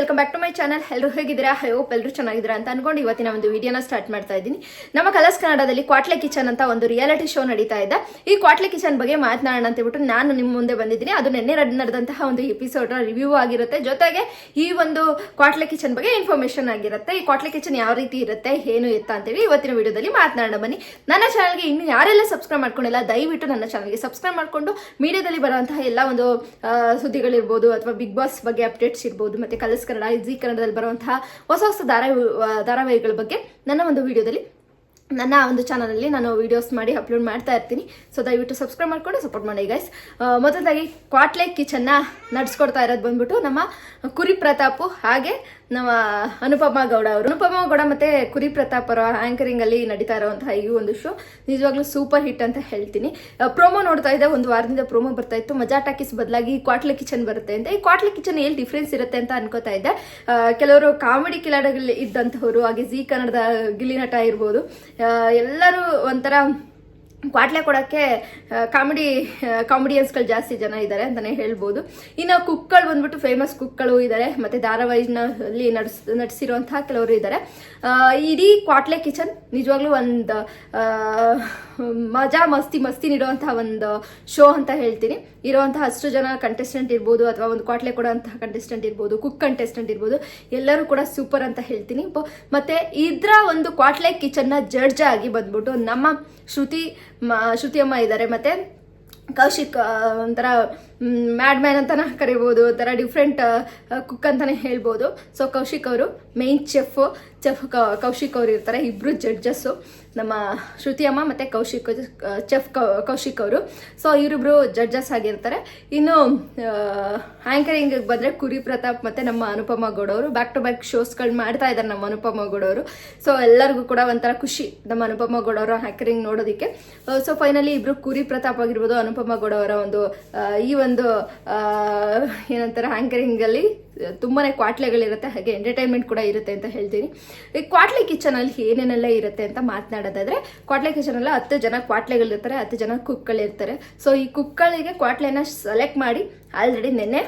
Welcome back to my channel. ಎಲ್ಲರೂ ಹೇಗಿದ್ದೀರಾ? I hope ಎಲ್ಲರೂ ಚೆನ್ನಾಗಿದ್ದೀರಾ ಅಂತ ಅನ್ಕೊಂಡು ಇವತ್ತಿನ ಒಂದು ವಿಡಿಯೋನ ಸ್ಟಾರ್ಟ್ ಮಾಡ್ತಾ ಇದ್ದೀನಿ. ನಮ್ಮ ಕಲರ್ಸ್ ಕನ್ನಡದಲ್ಲಿ ಕ್ವಾಟ್ಲೆ ಕಿಚನ್ ಅಂತ ಒಂದು ರಿಯಾಲಿಟಿ ಶೋ ನಡೀತಾ ಇದೆ. ಈ ಕ್ವಾಟ್ಲೆ ಕಿಚನ್ ಬಗ್ಗೆ ಮಾತನಾಡೋಣ ಅಂತ ಹೇಳ್ಬಿಟ್ಟು ನಾನು ನಿಮ್ಮ ಮುಂದೆ ಬಂದಿದ್ದೀನಿ. ಅದು ನಿನ್ನೆ ನಡ್- ನಡೆದಂತಹ ಒಂದು ಎಪಿಸೋಡ್ ರಿವ್ಯೂ ಆಗಿರುತ್ತೆ. ಜೊತೆಗೆ ಈ ಒಂದು ಕ್ವಾಟ್ಲೆ ಕಿಚನ್ ಬಗ್ಗೆ ಇನ್ಫಾರ್ಮೇಶನ್ ಆಗಿರುತ್ತೆ. ಈ ಕ್ವಾಟ್ಲೆ ಕಿಚನ್ ಯಾವ ರೀತಿ ಇರುತ್ತೆ, ಏನು ಎತ್ತ ಅಂತೇಳಿ ಇವತ್ತಿನ ವಿಡಿಯೋದಲ್ಲಿ ಮಾತನಾಡೋಣ. ಬನ್ನಿ. ನನ್ನ ಚಾನಲ್ಗೆ ಇನ್ನು ಯಾರೆಲ್ಲ ಸಬ್ಸ್ಕ್ರೈಬ್ ಮಾಡ್ಕೊಂಡಿಲ್ಲ, ದಯವಿಟ್ಟು ನನ್ನ ಚಾನಲ್ಗೆ ಸಬ್ಸ್ಕ್ರೈಬ್ ಮಾಡಿಕೊಂಡು ಮೀಡಿಯಾದಲ್ಲಿ ಬರುವಂತಹ ಎಲ್ಲ ಒಂದು ಸುದ್ದಿಗಳಿರ್ಬೋದು ಅಥವಾ ಬಿಗ್ ಬಾಸ್ ಬಗ್ಗೆ ಅಪ್ಡೇಟ್ಸ್ ಇರ್ಬೋದು, ಮತ್ತೆ ಕಲರ್ಸ್ ಕನ್ನಡ ಜಿ ಕನ್ನಡದಲ್ಲಿ ಬರುವಂತಹ ಹೊಸ ಹೊಸ ಧಾರಾವಾಹಿ ಧಾರಾವಾಹಿಗಳ ಬಗ್ಗೆ ನನ್ನ ಒಂದು ವಿಡಿಯೋದಲ್ಲಿ ನನ್ನ ಒಂದು ಚಾನಲಲ್ಲಿ ನಾನು ವೀಡಿಯೋಸ್ ಮಾಡಿ ಅಪ್ಲೋಡ್ ಮಾಡ್ತಾ ಇರ್ತೀನಿ. ಸೊ ದಯವಿಟ್ಟು ಸಬ್ಸ್ಕ್ರೈಬ್ ಮಾಡ್ಕೊಂಡು ಸಪೋರ್ಟ್ ಮಾಡಿ ಗೈಸ್ ಮೊದಲಾಗಿ ಕ್ವಾಟ್ಲೆ ಕಿಚನ್ನ ನಡೆಸ್ಕೊಡ್ತಾ ಇರೋದು ಬಂದ್ಬಿಟ್ಟು ನಮ್ಮ ಕುರಿ ಪ್ರತಾಪು, ಹಾಗೆ ನಮ್ಮ ಅನುಪಮ ಗೌಡ ಅವರು. ಅನುಪಮ ಗೌಡ ಮತ್ತೆ ಕುರಿ ಪ್ರತಾಪ್ ಅವರ ಆಂಕರಿಂಗ್ ಅಲ್ಲಿ ನಡೀತಾ ಇರುವಂತಹ ಈ ಒಂದು ಶೋ ನಿಜವಾಗ್ಲೂ ಸೂಪರ್ ಹಿಟ್ ಅಂತ ಹೇಳ್ತೀನಿ. ಪ್ರೋಮೋ ನೋಡ್ತಾ ಇದ್ದೆ, ಒಂದು ವಾರದಿಂದ ಪ್ರೋಮೋ ಬರ್ತಾ ಇತ್ತು. ಮಜಾ ಟಾಕೀಸ್ ಬದಲಾಗಿ ಕ್ವಾಟ್ಲೆ ಕಿಚನ್ ಬರುತ್ತೆ ಅಂತ. ಈ ಕ್ವಾಟ್ಲೆ ಕಿಚನ್ ಎಲ್ಲಿ ಡಿಫ್ರೆನ್ಸ್ ಇರುತ್ತೆ ಅಂತ ಅನ್ಕೋತಾ ಇದ್ದೆ. ಕೆಲವರು ಕಾಮಿಡಿ ಕಿಲಾಡಗಳಲ್ಲಿ ಇದ್ದಂತಹವರು, ಹಾಗೆ ಜಿ ಕನ್ನಡದ ಗಿಲ್ಲಿ ನಟ ಇರ್ಬೋದು. ಎಲ್ಲರೂ ಒಂಥರ ಕ್ವಾಟ್ಲೆ ಕೊಡೋಕ್ಕೆ ಕಾಮಿಡಿ ಕಾಮಿಡಿಯನ್ಸ್ಗಳು ಜಾಸ್ತಿ ಜನ ಇದ್ದಾರೆ ಅಂತಲೇ ಹೇಳ್ಬೋದು. ಇನ್ನು ಕುಕ್ಗಳು ಬಂದ್ಬಿಟ್ಟು ಫೇಮಸ್ ಕುಕ್ಗಳು ಇದ್ದಾರೆ ಮತ್ತು ಧಾರಾವಾಹಿನಲ್ಲಿ ನಡೆಸ್, ನಡೆಸಿರುವಂತಹ ಕೆಲವರು ಇದ್ದಾರೆ ಇಡೀ ಕ್ವಾಟ್ಲೆ ಕಿಚನ್ ನಿಜವಾಗ್ಲೂ ಒಂದು ಮಜಾ ಮಸ್ತಿ ಮಸ್ತಿ ನೀಡುವಂತಹ ಒಂದು ಶೋ ಅಂತ ಹೇಳ್ತೀನಿ. ಇರುವಂತಹ ಅಷ್ಟು ಜನ ಕಂಟೆಸ್ಟೆಂಟ್ ಇರ್ಬೋದು ಅಥವಾ ಒಂದು ಕ್ವಾಟ್ಲೆ ಕೊಡುವಂತಹ ಕಂಟೆಸ್ಟೆಂಟ್ ಇರ್ಬೋದು ಕುಕ್ ಕಂಟೆಸ್ಟೆಂಟ್ ಇರ್ಬೋದು, ಎಲ್ಲರೂ ಕೂಡ ಸೂಪರ್ ಅಂತ ಹೇಳ್ತೀನಿ. ಮತ್ತೆ ಇದ್ರ ಒಂದು ಕ್ವಾಟ್ಲೆ ಕಿಚನ್ನ ಜಡ್ಜ್ ಆಗಿ ಬಂದ್ಬಿಟ್ಟು ನಮ್ಮ ಶ್ರುತಿ ಮ- ಶ್ರುತಿಯಮ್ಮ ಇದ್ದಾರೆ. ಮತ್ತೆ ಕೌಶಿಕ್ ಒಂಥರ ಮ್ಯಾಡ್ ಮ್ಯಾನ್ ಅಂತಾನೆ ಕರಿಬೋದು, ಒಂಥರ ಡಿಫ್ರೆಂಟ್ ಕುಕ್ ಅಂತಾನೆ ಹೇಳ್ಬೋದು. ಸೊ ಕೌಶಿಕ್ ಅವರು ಮೇನ್ ಚೆಫ್ ಚೆಫ್ ಕೌಶಿಕ್ ಅವರು ಇರ್ತಾರೆ, ಇಬ್ರು ಜಡ್ಜಸ್ಸು ನಮ್ಮ ಶ್ರುತಿ ಅಮ್ಮ ಮತ್ತೆ ಕೌಶಿಕ್ ಚೆಫ್ ಕೌಶಿಕ್ ಅವರು. ಸೊ ಇವರಿಬ್ರು ಜಡ್ಜಸ್ ಆಗಿರ್ತಾರೆ. ಇನ್ನು ಆಂಕರಿಂಗ್ ಬಂದ್ರೆ ಕುರಿ ಪ್ರತಾಪ್ ಮತ್ತೆ ನಮ್ಮ ಅನುಪಮ ಗೌಡ ಅವರು. ಬ್ಯಾಕ್ ಟು ಬ್ಯಾಕ್ ಶೋಸ್ಗಳು ಮಾಡ್ತಾ ಇದ್ದಾರೆ ನಮ್ಮ ಅನುಪಮ ಗೌಡ ಅವರು. ಸೊ ಎಲ್ಲರಿಗೂ ಕೂಡ ಒಂಥರ ಖುಷಿ ನಮ್ಮ ಅನುಪಮ ಗೌಡ ಅವರ ಆಂಕರಿಂಗ್ ನೋಡೋದಕ್ಕೆ. ಸೊ ಫೈನಲಿ ಇಬ್ರು ಕುರಿ ಪ್ರತಾಪ್ ಆಗಿರ್ಬೋದು ಅನುಪಮ ಗೌಡ ಅವರ ಒಂದು ಈ ಒಂದು ಆ, ಏನಂತಾರೆ ಆ್ಯಂಕರಿಂಗಲ್ಲಿ ತುಂಬಾ ಕ್ವಾಟ್ಲೆಗಳಿರುತ್ತೆ ಹಾಗೆ ಎಂಟರ್ಟೈನ್ಮೆಂಟ್ ಕೂಡ ಇರುತ್ತೆ ಅಂತ ಹೇಳ್ತೀನಿ. ಈ ಕ್ವಾಟ್ಲೆ ಕಿಚನ್ ಅಲ್ಲಿ ಏನೇನೆಲ್ಲ ಇರುತ್ತೆ ಅಂತ ಮಾತನಾಡೋದಾದ್ರೆ ಕ್ವಾಟ್ಲೆ ಕಿಚನ್ ಅಲ್ಲಿ ಹತ್ತು ಜನ ಕ್ವಾಟ್ಲೆಗಳಿರ್ತಾರೆ ಹತ್ತು ಜನ ಕುಕ್ಗಳಿರ್ತಾರೆ ಸೊ ಈ ಕುಕ್ಗಳಿಗೆ ಕ್ವಾಟ್ಲೆನ ಸೆಲೆಕ್ಟ್ ಮಾಡಿ ಆಲ್ರೆಡಿ ನೆನ್ನೆ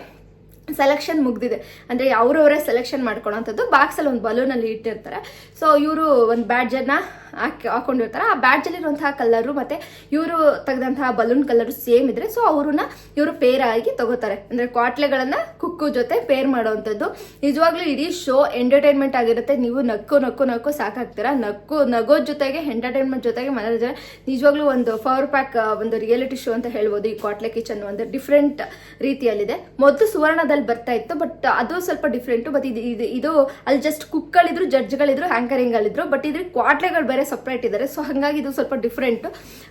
ಸೆಲೆಕ್ಷನ್ ಮುಗ್ದಿದೆ. ಅಂದರೆ ಅವರವರೇ ಸೆಲೆಕ್ಷನ್ ಮಾಡ್ಕೊಳ್ಳೋಂಥದ್ದು. ಬಾಕ್ಸಲ್ಲಿ ಒಂದು ಬಲೂನಲ್ಲಿ ಇಟ್ಟಿರ್ತಾರೆ. ಸೊ ಇವರು ಒಂದು ಬ್ಯಾಡ್ಜನ್ನು ಹಾಕಿ, ಹಾಕೊಂಡಿರ್ತಾರೆ. ಆ ಬ್ಯಾಡ್ಜಲ್ಲಿರುವಂತಹ ಕಲರು ಮತ್ತು ಇವರು ತೆಗೆದಂತಹ ಬಲೂನ್ ಕಲರು ಸೇಮ್ ಇದ್ರೆ ಸೊ ಅವ್ರನ್ನ ಇವರು ಪೇರ್ ಆಗಿ ತಗೋತಾರೆ. ಅಂದರೆ ಕ್ವಾಟ್ಲೆಗಳನ್ನು ಕುಕ್ಕು ಜೊತೆ ಪೇರ್ ಮಾಡೋವಂಥದ್ದು ನಿಜವಾಗ್ಲೂ ಇಡೀ ಶೋ ಎಂಟರ್ಟೈನ್ಮೆಂಟ್ ಆಗಿರುತ್ತೆ. ನೀವು ನಕ್ಕು ನಕ್ಕು ನಕ್ಕು ಸಾಕಾಗ್ತೀರಾ? ನಕ್ಕು, ನಗೋ ಜೊತೆಗೆ ಎಂಟರ್ಟೈನ್ಮೆಂಟ್ ಜೊತೆಗೆ ಮನೋರಂಜನೆ ನಿಜವಾಗ್ಲೂ ಒಂದು ಪವರ್ ಪ್ಯಾಕ್ ಒಂದು ರಿಯಾಲಿಟಿ ಶೋ ಅಂತ ಹೇಳ್ಬೋದು ಈ ಕ್ವಾಟ್ಲೆ ಕಿಚನ್ ಒಂದು ಡಿಫ್ರೆಂಟ್ ರೀತಿಯಲ್ಲಿದೆ. ಮೊದಲು ಸುವರ್ಣದಲ್ಲಿ ಬರ್ತಾ ಇತ್ತು ಬಟ್ ಅದು ಸ್ವಲ್ಪ ಡಿಫ್ರೆಂಟು ಬಟ್ ಇದು ಇದು ಇದು ಅಲ್ಲಿ ಜಸ್ಟ್ ಕುಕ್ಗಳಿದ್ರು ಜಡ್ಜ್ಗಳಿದ್ರು ಆಂಕರಿಂಗ್ ಅಲ್ಲಿದ್ರು ಬಟ್ ಇದ್ರ ಕ್ವಾಟ್ಲೆಗಳು ಬೇರೆ ಸಪ್ರೇಟ್ ಇದ್ದಾರೆ ಸೊ ಹಾಗಾಗಿ ಇದು ಸ್ವಲ್ಪ ಡಿಫ್ರೆಂಟ್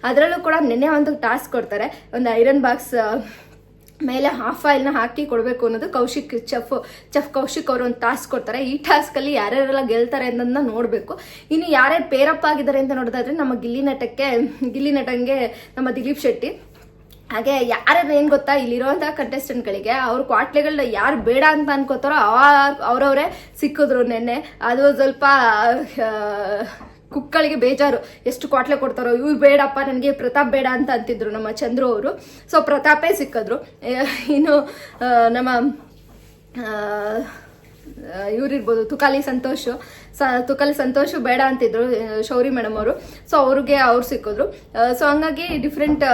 ಅದರಲ್ಲೂ ಕೂಡ ನಿನ್ನೆ ಒಂದು ಟಾಸ್ಕ್ ಕೊಡ್ತಾರೆ, ಒಂದು ಐರನ್ ಬಾಕ್ಸ್ ಮೇಲೆ ಹಾಫ್ ಆಯಿಲ್ನ ಹಾಕಿ ಕೊಡಬೇಕು ಅನ್ನೋದು ಕೌಶಿಕ್ ಚಫ್ ಚಫ್ ಕೌಶಿಕ್ ಅವರು ಒಂದು ಟಾಸ್ಕ್ ಕೊಡ್ತಾರೆ. ಈ ಟಾಸ್ಕಲ್ಲಿ ಯಾರ್ಯಾರೆಲ್ಲ ಗೆಲ್ತಾರೆ ಅನ್ನೋದನ್ನ ನೋಡಬೇಕು. ಇನ್ನು ಯಾರ್ಯಾರು ಪೇರಪ್ ಆಗಿದ್ದಾರೆ ಅಂತ ನೋಡೋದಾದ್ರೆ ನಮ್ಮ ಗಿಲ್ಲಿ ನಟಕ್ಕೆ, ಗಿಲ್ಲಿ ನಟಂಗೆ ನಮ್ಮ ದಿಲೀಪ್ ಶೆಟ್ಟಿ. ಹಾಗೆ ಯಾರ್ಯಾರು ಏನು ಗೊತ್ತಾ ಇಲ್ಲಿರುವಂಥ ಕಂಟೆಸ್ಟೆಂಟ್ಗಳಿಗೆ ಅವ್ರ ಕ್ವಾಟ್ಲೆಗಳನ್ನ ಯಾರು ಬೇಡ ಅಂತ ಅನ್ಕೋತಾರೋ ಅವರವರೇ ಸಿಕ್ಕಿದ್ರು ನೆನ್ನೆ. ಅದು ಸ್ವಲ್ಪ ಕುಕ್ಗಳಿಗೆ ಬೇಜಾರು. ಎಷ್ಟು ಕ್ವಾಟ್ಲೆ ಕೊಡ್ತಾರೋ, ಇವ್ರು ಬೇಡಪ್ಪ, ನನಗೆ ಪ್ರತಾಪ್ ಬೇಡ ಅಂತ ಅಂತಿದ್ರು ನಮ್ಮ ಚಂದ್ರು ಅವರು. ಸೊ ಪ್ರತಾಪೇ ಸಿಕ್ಕಿದ್ರು. ಇನ್ನು ನಮ್ಮ ಇವರಿರ್ಬೋದು ತುಕಾಲಿ ಸಂತೋಷ್. ಸ, ತುಕಾಲಿ ಸಂತೋಷ್ ಬೇಡ ಅಂತಿದ್ರು ಶೌರಿ ಮೇಡಮ್ ಅವರು. ಸೊ ಅವ್ರಿಗೆ ಅವ್ರು ಸಿಕ್ಕಿದ್ರು. ಸೊ ಹಂಗಾಗಿ ಡಿಫ್ರೆಂಟ್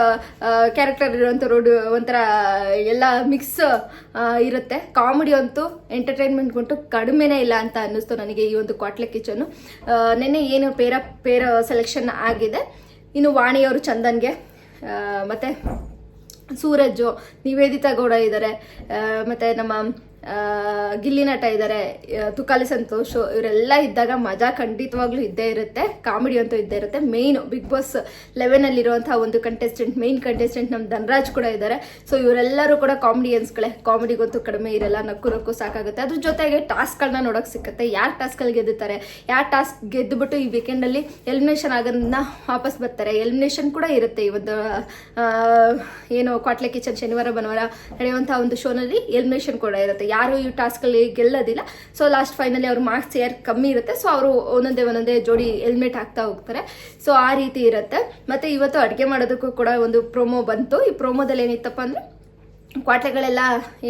ಕ್ಯಾರೆಕ್ಟರ್ ರೋಡ್ ಒಂಥರ, ಎಲ್ಲ ಮಿಕ್ಸ್ ಇರುತ್ತೆ. ಕಾಮಿಡಿ ಅಂತೂ ಎಂಟರ್ಟೈನ್ಮೆಂಟ್ ಅಂತೂ ಕಡಿಮೆನೇ ಇಲ್ಲ ಅಂತ ಅನ್ನಿಸ್ತು ನನಗೆ ಈ ಒಂದು ಕ್ವಾಟ್ಲೆ ಕಿಚನ್ನು ನೆನ್ನೆ ಏನು ಪೇರ ಪೇರ ಸೆಲೆಕ್ಷನ್ ಆಗಿದೆ. ಇನ್ನು ವಾಣಿಯವರು ಚಂದನ್ಗೆ ಮತ್ತು ಸೂರಜ್ಜು, ನಿವೇದಿತಾ ಗೌಡ ಇದ್ದಾರೆ ಮತ್ತು ನಮ್ಮ ಗಿಲ್ಲಿ ನಟ ಇದ್ದಾರೆ ತುಕಾಲಿ ಸಂತೋಷ್, ಇವರೆಲ್ಲ ಇದ್ದಾಗ ಮಜಾ ಖಂಡಿತವಾಗ್ಲೂ ಇದ್ದೇ ಇರುತ್ತೆ, ಕಾಮಿಡಿ ಅಂತೂ ಇದ್ದೇ ಇರುತ್ತೆ. ಮೇಯ್ನು ಬಿಗ್ ಬಾಸ್ ಲೆವೆನಲ್ಲಿರುವಂಥ ಒಂದು ಕಂಟೆಸ್ಟೆಂಟ್ ಮೇಯ್ನ್ ಕಂಟೆಸ್ಟೆಂಟ್ ನಮ್ಮ ಧನರಾಜ್ ಕೂಡ ಇದ್ದಾರೆ ಸೊ ಇವರೆಲ್ಲರೂ ಕೂಡ ಕಾಮಿಡಿಯನ್ಸ್ಗಳೇ ಕಾಮಿಡಿಗಂತೂ ಕಡಿಮೆ ಇರಲ್ಲ, ನಕ್ಕು ಸಾಕಾಗುತ್ತೆ. ಅದ್ರ ಜೊತೆಗೆ ಟಾಸ್ಕ್ಗಳನ್ನ ನೋಡೋಕೆ ಸಿಕ್ಕತ್ತೆ. ಟಾಸ್ಕ್ ಟಾಸ್ಕಲ್ಲಿ ಗೆದ್ದುತ್ತಾರೆ ಯಾರು ಟಾಸ್ಕ್ ಗೆದ್ದುಬಿಟ್ಟು ಈ ವೀಕೆಂಡಲ್ಲಿ ಎಲಿಮಿನೇಷನ್ ಆಗೋದನ್ನ ವಾಪಸ್ ಬರ್ತಾರೆ? ಎಲಿಮಿನೇಷನ್ ಕೂಡ ಇರುತ್ತೆ ಈ ಒಂದು ಏನು ಕ್ವಾಟ್ಲೆ ಕಿಚನ್ ಶನಿವಾರ, ಭಾನುವಾರ ನಡೆಯುವಂಥ ಒಂದು ಶೋನಲ್ಲಿ ಎಲಿಮಿನೇಷನ್ ಕೂಡ ಇರುತ್ತೆ. ಯಾರು ಈ ಟಾಸ್ಕಲ್ಲಿ ಗೆಲ್ಲೋದಿಲ್ಲ. ಸೊ ಲಾಸ್ಟ್ ಫೈನಲಿ ಅವ್ರ ಮಾರ್ಕ್ಸ್ ಯಾರು ಕಮ್ಮಿ ಇರುತ್ತೆ. ಸೊ ಅವರು ಒಂದೊಂದೇ ಒಂದೊಂದೇ ಜೋಡಿ ಹೆಲ್ಮೆಟ್ ಹಾಕ್ತಾ ಹೋಗ್ತಾರೆ. ಸೊ ಆ ರೀತಿ ಇರುತ್ತೆ. ಮತ್ತೆ ಇವತ್ತು ಅಡುಗೆ ಮಾಡೋದಕ್ಕೂ ಕೂಡ ಒಂದು ಪ್ರೊಮೋ ಬಂತು. ಈ ಪ್ರೋಮೋದಲ್ಲಿ ಏನಿತ್ತಪ್ಪ ಅಂದ್ರೆ ಕ್ವಾಟ್ಲೆಗಳೆಲ್ಲ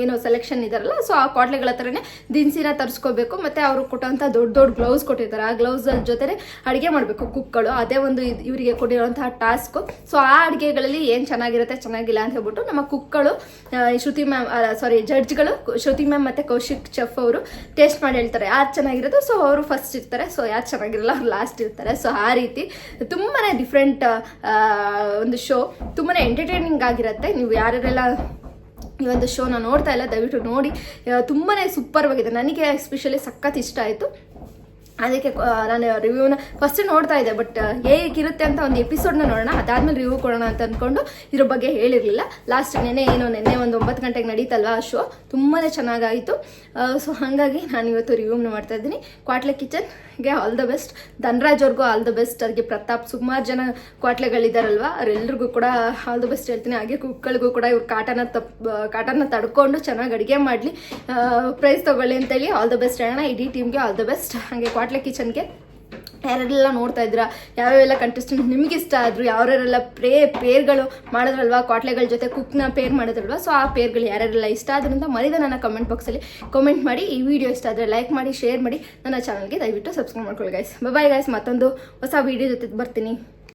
ಏನು ಸೆಲೆಕ್ಷನ್ ಇದಾರಲ್ಲ ಸೊ ಆ ಕ್ವಾಟ್ಲೆಗಳ ಹತ್ರನೇ ದಿನಸಿನ ತರಿಸ್ಕೋಬೇಕು, ಮತ್ತೆ ಅವರು ಕೊಟ್ಟಂಥ ದೊಡ್ಡ ದೊಡ್ಡ ಗ್ಲೌಸ್ ಕೊಟ್ಟಿರ್ತಾರೆ. ಆ ಗ್ಲೌಸ್ ಜೊತೆ ಅಡುಗೆ ಮಾಡಬೇಕು ಕುಕ್ಗಳು ಅದೇ ಒಂದು ಇವರಿಗೆ ಕೊಟ್ಟಿರುವಂತಹ ಟಾಸ್ಕು ಸೊ ಆ ಅಡುಗೆಗಳಲ್ಲಿ ಏನು ಚೆನ್ನಾಗಿರುತ್ತೆ, ಚೆನ್ನಾಗಿಲ್ಲ ಅಂತ ಹೇಳ್ಬಿಟ್ಟು ನಮ್ಮ ಕುಕ್ಗಳು ಶ್ರುತಿ ಮ್ಯಾಮ್ ಸಾರಿ ಜಡ್ಜ್ಗಳು ಶ್ರುತಿ ಮ್ಯಾಮ್ ಮತ್ತೆ ಕೌಶಿಕ್ ಚೆಫ್ ಅವರು ಟೇಸ್ಟ್ ಮಾಡಿ ಹೇಳ್ತಾರೆ. ಯಾರು ಚೆನ್ನಾಗಿರೋದು? ಸೊ ಅವರು ಫಸ್ಟ್ ಇರ್ತಾರೆ. ಸೊ ಯಾರು ಚೆನ್ನಾಗಿರಲ್ಲ, ಅವ್ರು ಲಾಸ್ಟ್ ಇರ್ತಾರೆ. ಸೊ ಆ ರೀತಿ ತುಂಬಾ ಡಿಫ್ರೆಂಟ್ ಒಂದು ಶೋ ತುಂಬಾ ಎಂಟರ್ಟೈನಿಂಗ್ ಆಗಿರುತ್ತೆ. ನೀವು ಯಾರ್ಯಾರೆಲ್ಲ ಈ ಒಂದು ಶೋನ ನೋಡ್ತಾ ಇಲ್ಲ, ದಯವಿಟ್ಟು ನೋಡಿ. ತುಂಬಾ ಸೂಪರ್ ಆಗಿದೆ ನನಗೆ ಎಸ್ಪೆಷಲಿ ಸಖತ್ ಇಷ್ಟ ಆಯಿತು. ಅದಕ್ಕೆ ನಾನು ರಿವ್ಯೂನ ಫಸ್ಟ್ ನೋಡ್ತಾ ಇದ್ದೆ ಬಟ್ ಹೇಗಿರುತ್ತೆ ಅಂತ ಒಂದು ಎಪಿಸೋಡ್ನ ನೋಡೋಣ. ಅದಾದ್ಮೇಲೆ ರಿವ್ಯೂ ಕೊಡೋಣ ಅಂತ ಅಂದ್ಕೊಂಡು ಇದ್ರ ಬಗ್ಗೆ ಹೇಳಿರಲಿಲ್ಲ. ಲಾಸ್ಟ್ ನೆನೆ ಏನೋ ನೆನ್ನೆ ಒಂದು ಒಂಬತ್ತು ಗಂಟೆಗೆ ನಡೀತಲ್ವ ಆ ಶೋ ತುಂಬಾ ಚೆನ್ನಾಗಾಯಿತು. ಸೊ ಹಾಗಾಗಿ ನಾನು ಇವತ್ತು ರಿವ್ಯೂನ ಮಾಡ್ತಾ ಇದ್ದೀನಿ. ಕ್ವಾಟ್ಲೆ ಕಿಚನ್ಗೆ ಆಲ್ ದ ಬೆಸ್ಟ್ ಧನರಾಜ್ ಅವ್ರಿಗೂ ಆಲ್ ದ ಬೆಸ್ಟ್ ಅದಕ್ಕೆ ಪ್ರತಾಪ್, ಸುಮಾರು ಜನ ಕ್ವಾಟ್ಲೆಗಳಿದಾರಲ್ವ ಅವರೆಲ್ಲರಿಗೂ ಕೂಡ ಆಲ್ ದ ಬೆಸ್ಟ್ ಹೇಳ್ತೀನಿ. ಹಾಗೆ ಕುಕ್ಗಳಿಗೂ ಕೂಡ ಇವ್ರು ಕಾಟನ ತಪ್ಪ ಕಾಟನ ತಡ್ಕೊಂಡು ಚೆನ್ನಾಗಿ ಅಡುಗೆ ಮಾಡಲಿ. ಪ್ರೈಸ್ ತೊಗೊಳ್ಳಿ ಅಂತೇಳಿ ಆಲ್ ದ ಬೆಸ್ಟ್ ಹೇಳೋಣ. ಇಡೀ ಟೀಮ್ಗೆ ಆಲ್ ದ ಬೆಸ್ಟ್ ಹಾಗೆ ಕ್ವಾಟ್ಲೆ ಕಿಚನ್ಗೆ? ಯಾರೆಲ್ಲ ನೋಡ್ತಾ ಇದ್ದೀರಾ? ಯಾವ್ಯಾವೆಲ್ಲ ಕಂಟೆಸ್ಟೆಂಟ್ ನಿಮ್ಗೆ ಇಷ್ಟ ಆದ್ರು, ಯಾರ್ಯಾರೆಲ್ಲ ಪ್ರೇ ಪೇರ್ಗಳು ಮಾಡಿದ್ರಲ್ವಾ? ಕ್ವಾಟ್ಲೆಗಳ ಜೊತೆ ಕುಕ್ನ ಪೇರ್ ಮಾಡಿದ್ರಲ್ವಾ? ಸೊ ಆ ಪೇರ್ಗಳು ಯಾರ್ಯಾರೆಲ್ಲ ಇಷ್ಟ ಆದ್ರಿಂದ ಮರಿದ ನನ್ನ ಕಮೆಂಟ್ ಬಾಕ್ಸಲ್ಲಿ ಕಮೆಂಟ್ ಮಾಡಿ. ಈ ವಿಡಿಯೋ ಇಷ್ಟ ಆದರೆ ಲೈಕ್ ಮಾಡಿ ಶೇರ್ ಮಾಡಿ. ನನ್ನ ಚಾನಲ್ಗೆ ದಯವಿಟ್ಟು ಸಬ್ಸ್ಕ್ರೈಬ್ ಮಾಡ್ಕೊಳ್ಳಿ ಗೈಸ್ ಬಾಯ್ ಗೈಸ್ ಮತ್ತೊಂದು ಹೊಸ ವಿಡಿಯೋ ಜೊತೆ ಬರ್ತೀನಿ.